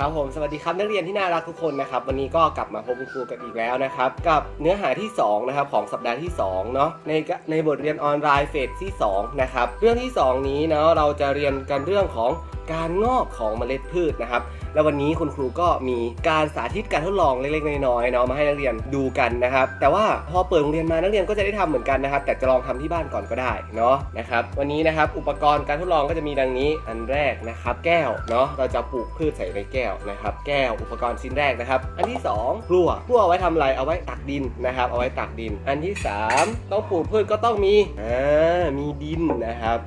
ครับผมสวัสดีครับนักเรียนที่น่ารักทุกคนนะครับวันนี้ก็กลับมาพบคุณครูกันอีกแล้วนะครับกับเนื้อหาที่2นะครับของสัปดาห์ที่2เนาะในในบทเรียนออนไลน์เฟสที่2นะครับเรื่องที่ 2 นี้เนาะเราจะเรียนกันเรื่องของ การงอกของเมล็ดพืชนะครับ แล้ววันนี้คุณครูก็มีการสาธิตการทดลองเล็กๆน้อยๆเนาะมาให้นักเรียนดูกันนะครับ แต่ว่าพอเปิดโรงเรียนมานักเรียนก็จะได้ทำเหมือนกันนะครับ แต่จะลองทำที่บ้านก่อนก็ได้เนาะนะครับ วันนี้นะครับอุปกรณ์การทดลองก็จะมีดังนี้อันแรกนะครับ แก้วเนาะเราจะปลูกพืชใส่ในแก้วนะครับ แก้วอุปกรณ์ชิ้นแรกนะครับ อันที่สองพลั่วพลั่วเอาไว้ทำอะไรเอาไว้ตักดินนะครับ เอาไว้ตักดิน อันที่สามต้องปลูกพืชก็ต้องมีอ่ามีดินนะครับ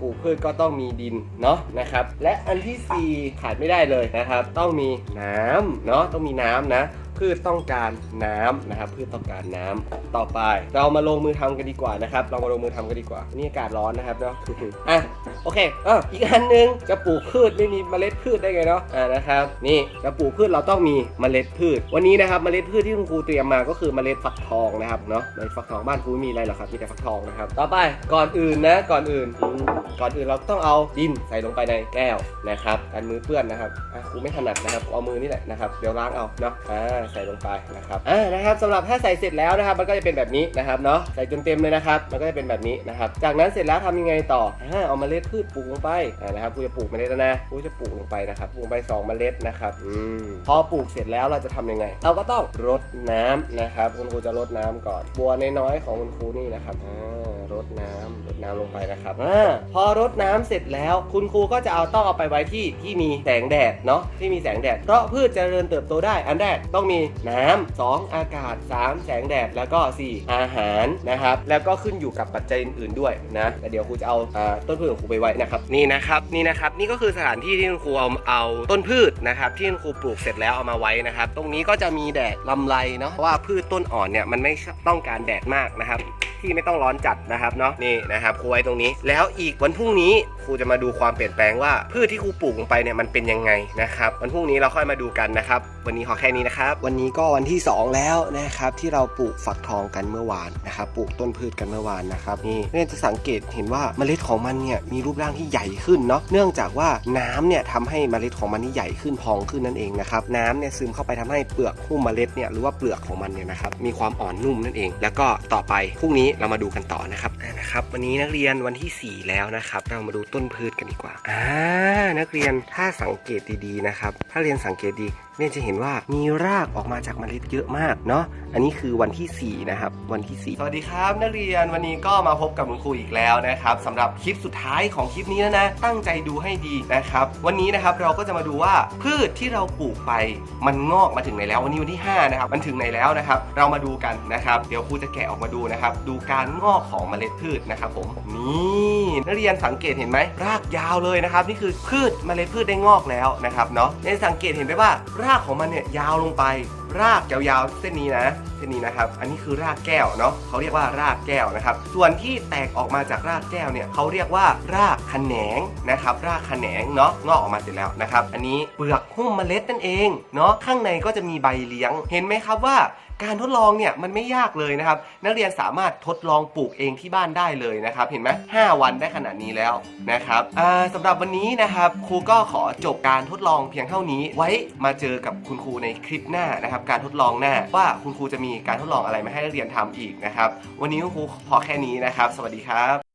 ปลูกพืชก็ต้องมีดินเนาะนะครับและอันที่สี่ขาดไม่ได้เลยนะครับ ต้องมีน้ำเนาะต้องมีน้ำนะ พืชต้องการน้ำนะครับ พืชต้องการน้ำต่อไป เรามาลงมือทำกันดีกว่านะครับเรามาลงมือทำกันดีกว่า นี่อากาศร้อนนะครับเนาะอะโอเคเอออีกอันหนึงจะปลูกพืชไม่มีเมล็ดพืชได้ไงเนาะอ่านะครับ นี่จะปลูกพืชเราต้องมีเมล็ดพืช วันนี้นะครับเมล็ดพืชที่คุณครูเตรียมมาก็คือเมล็ดฟักทองนะครับเนาะเมล็ดฟักทองบ้านครูมีอะไรหรอครับมีแต่ฟักทองนะครับต่อไปก่อนอื่นนะก่อนอื่นก่อนอื่นเราต้องเอาดินใส่ลงไปในแก้วนะครับกันมือเปื้อนนะครับอะครูไม่ถนัดนะครับเอามือนี่แหละนะครับเดี๋ยวล้างเอาเนาะอ่าใส่ลงไปนะครับอ่านะครับสำหรับถ้าใส่เสร็จแล้วนะครับมันก็จะเป็นแบบนี้นะครับเนาะใส่จนเต็มเลยนะครับมันก็จะเป็นแบบนี้นะครับจากนั้นเสร็จแล้วทำยังไงต่ออ่าเอาเมล็ดพืชปลูกลงไปอ่านะครับครูจะปลูกเมล็ดแล้วนะครูจะปลูกลงไปนะครับปลูกไปสองเมล็ดนะครับอืมพอปลูกเสร็จแล้วเราจะทำยังไง เราก็ต้องรดน้ำนะครับคุณครูจะรดน้ำก่อน บัวน้อยๆของคุณครูนี่นะครับอ่ารดน้ำรดน้ำลงไปนะครับอาพอรดน้ำเสร็จแล้ว คุณครูก็จะเอาต้องเอาไปไว้ที่ที่มีแสงแดดเนาะที่มีแสงแดดเพราะพืชจะเจริญเติบโตได้ อันแรกต้องมีน้ำสองอากาศสามแสงแดด แล้วก็สี่อาหารนะครับ แล้วก็ขึ้นอยู่กับปัจจัยอื่นๆด้วยนะแต่เดี๋ยวครูจะเอาต้นพืชของครูไปไว้นะครับ นี่นะครับ นี่นะครับ นี่ก็คือสถานที่ที่คุณครูเอาเอาต้นพืชนะครับ ที่คุณครูปลูกเสร็จแล้วเอามาไว้นะครับ ตรงนี้ก็จะมีแดดลำไรเนาะ เพราะว่าพืชต้นอ่อนเนี่ยมันไม่ต้องการแดดมากนะครับ ที่ไม่ต้องร้อนจัดนะครับเนาะ นี่นะครับครูไว้ตรงนี้ แล้วอีกวันพรุ่งนี้ ครูจะมาดูความเปลี่ยนแปลงว่าพืชที่ครูปลูกลงไปเนี่ยมันเป็นยังไงนะครับวันพรุ่งนี้เราค่อยมาดูกันนะครับ วันนี้ขอแค่นี้นะครับ วันนี้ก็วันที่ 2 แล้วนะครับที่เราปลูกฝักทองกันเมื่อวานนะครับปลูกต้นพืชกันเมื่อวานนะครับนี่เนี่ยจะสังเกตเห็นว่าเมล็ดของมันเนี่ยมีรูปร่างที่ใหญ่ขึ้นเนาะเนื่องจากว่าน้ำเนี่ยทำให้เมล็ดของมันนี่ใหญ่ขึ้นพองขึ้นนั่นเองนะครับน้ำเนี่ยซึมเข้าไปทำให้เปลือกหุ้มเมล็ดเนี่ยหรือว่าเปลือกของมันเนี่ยนะครับมีความอ่อนนุ่มนั่นเอง แล้วก็ต่อไปพรุ่งนี้เรามาดูกันต่อนะครับอ่านะครับ วันนี้นักเรียนวันที่ 4 แล้วนะครับ เรามาดูต้นพืชกันดีกว่าอ่านักเรียนถ้าสังเกตดีๆนะครับ ถ้าเรียนสังเกตดีเนี่ยจะเห็นว่ามีรากออกมาจากเมล็ดเยอะมากเนาะอันนี้คือวันที่ 4 นะครับ วันที่ 4 สวัสดีครับ นักเรียนวันนี้ก็มาพบกับคุณครูอีกแล้วนะครับสำหรับคลิปสุดท้ายของคลิปนี้แล้วนะ ตั้งใจดูให้ดีนะครับ วันนี้นะครับเราก็จะมาดูว่าพืชที่เราปลูกไปมันงอกมาถึงไหนแล้ว วันนี้วันที่ 5 นะครับ มันถึงไหนแล้วนะครับ เรามาดูกันนะครับ เดี๋ยวครูจะแกะออกมาดูนะครับ ดูการงอกของเมล็ดพืชนะครับผมนี่นักเรียนสังเกตเห็นไหมรากยาวเลยนะครับนี่คือพืชเมล็ดพืชได้งอกแล้วนะครับเนาะในสังเกตเห็นไหมว่ารากของมันเนี่ยยาวลงไป รากยาวๆเส้นนี้นะเส้นนี้นะครับอันนี้คือรากแก้วเนาะเขาเรียกว่ารากแก้วนะครับส่วนที่แตกออกมาจากรากแก้วเนี่ยเขาเรียกว่ารากแขนงนะครับรากแขนงเนาะงอกออกมาเสร็จแล้วนะครับอันนี้เปลือกหุ้มเมล็ดนั่นเองเนาะข้างในก็จะมีใบเลี้ยง เห็นไหมครับว่า การทดลองเนี่ยมันไม่ยากเลยนะครับ นักเรียนสามารถทดลองปลูกเองที่บ้านได้เลยนะครับ เห็นไหม5วันได้ขนาดนี้แล้วนะครับสำหรับวันนี้นะครับครูก็ขอจบการทดลองเพียงเท่านี้ ไว้มาเจอกับคุณครูในคลิปหน้านะครับ การทดลองหน้าว่าคุณครูจะมีการทดลองอะไรมาให้นักเรียนทำอีกนะครับ วันนี้คุณครูพอแค่นี้นะครับ สวัสดีครับ